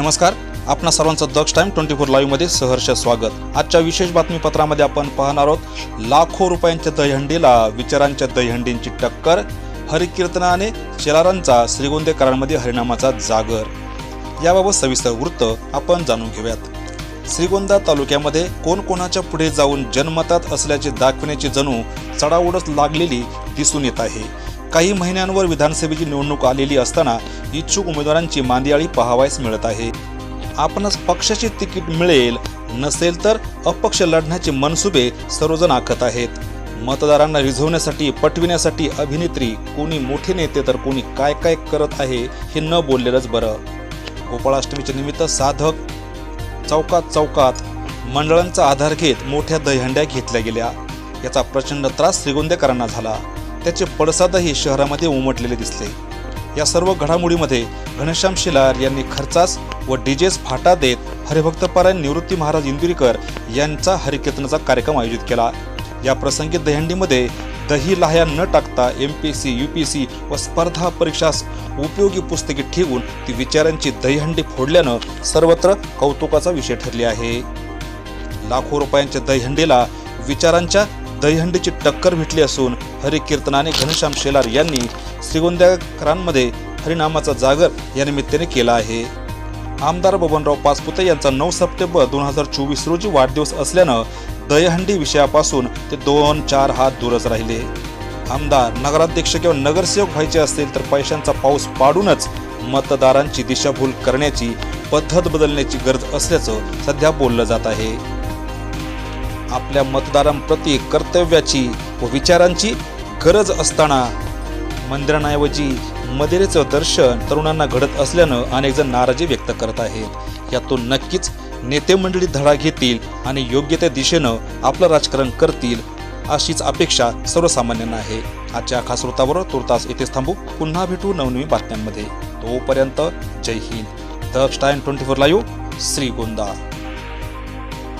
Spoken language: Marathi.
नमस्कार. आपणा सर्वांचं दक्ष टाइम ट्वेंटी फोर लाईव्हमध्ये सहर्ष स्वागत. आजच्या विशेष बातमीपत्रामध्ये आपण पाहणार आहोत लाखो रुपयांच्या दहीहंडीला विचारांच्या दहीहंडींची टक्कर हरिकीर्तनाने शेलारांचा श्रीगोंदेकरांमध्ये हरिनामाचा जागर. याबाबत सविस्तर वृत्त आपण जाणून घेऊयात. श्रीगोंदा तालुक्यामध्ये कोण कोणाच्या पुढे जाऊन जन्मतात असल्याचे दाखविण्याची जणू चढाओढच लागलेली दिसून येत आहे. काही महिन्यांवर विधानसभेची निवडणूक आलेली असताना इच्छुक उमेदवारांची मांदियाळी पाहावयास मिळत आहे. आपणास पक्षाचे तिकीट मिळेल नसेल तर अपक्ष लढण्याचे मनसुबे सर्वजण आखत आहेत. मतदारांना रिझवण्यासाठी पटविण्यासाठी अभिनेत्री कोणी मोठे नेते तर कोणी काय काय करत आहे हे न बोललेलंच बरं. गोपाळाष्टमीच्या निमित्त साधक चौकात चौकात मंडळांचा आधार घेत मोठ्या दहीहंड्या घेतल्या गेल्या. याचा प्रचंड त्रास श्रीगोंदेकरांना झाला. त्याचे पडसादही शहरामध्ये उमटलेले दिसले. या सर्व घडामोडीमध्ये घनश्याम शिलार यांनी खर्चास व डीजेस फाटा देत हरिभक्तपरायण निवृत्ती महाराज इंदुरीकर यांचा हरिकीर्तनाचा कार्यक्रम आयोजित केला. या प्रसंगी दहीहंडीमध्ये दही लाह्या न टाकता M P C U P C व स्पर्धा परीक्षास उपयोगी पुस्तके ठेवून ती विचारांची दहीहंडी फोडल्यानं सर्वत्र कौतुकाचा विषय ठरले आहे. लाखो रुपयांच्या दहीहंडीला विचारांच्या दहीहंडीची टक्कर भेटली असून हरिकीर्तनाने घनश्याम शेलार यांनी श्रीगोंद्याकरांमध्ये हरिनामाचा जागर या निमित्ताने केला आहे. आमदार बबनराव पाचपुते यांचा नऊ सप्टेंबर दोन हजार चोवीस रोजी वाढदिवस असल्यानं दहीहंडी विषयापासून ते दोन चार हात दूरच राहिले. आमदार नगराध्यक्ष किंवा नगरसेवक व्हायचे असतील तर पैशांचा पाऊस पाडूनच मतदारांची दिशाभूल करण्याची पद्धत बदलण्याची गरज असल्याचं सध्या बोललं जात आहे. आपल्या मतदारांप्रती कर्तव्याची व विचारांची गरज असताना मंदिरांऐवजी मदिरेचं दर्शन तरुणांना घडत असल्यानं अनेक जण नाराजी व्यक्त करत आहेत. यातून नक्कीच नेते मंडळी धडा घेतील आणि योग्य त्या दिशेनं आपलं राजकारण करतील अशीच अपेक्षा सर्वसामान्यांना आहे. आजच्या खास वृत्तावर तुर्तास येथेच थांबू. पुन्हा भेटू नवनवी बातम्यांमध्ये. तोपर्यंत जय Hind. The Time twenty four live Shrigonda.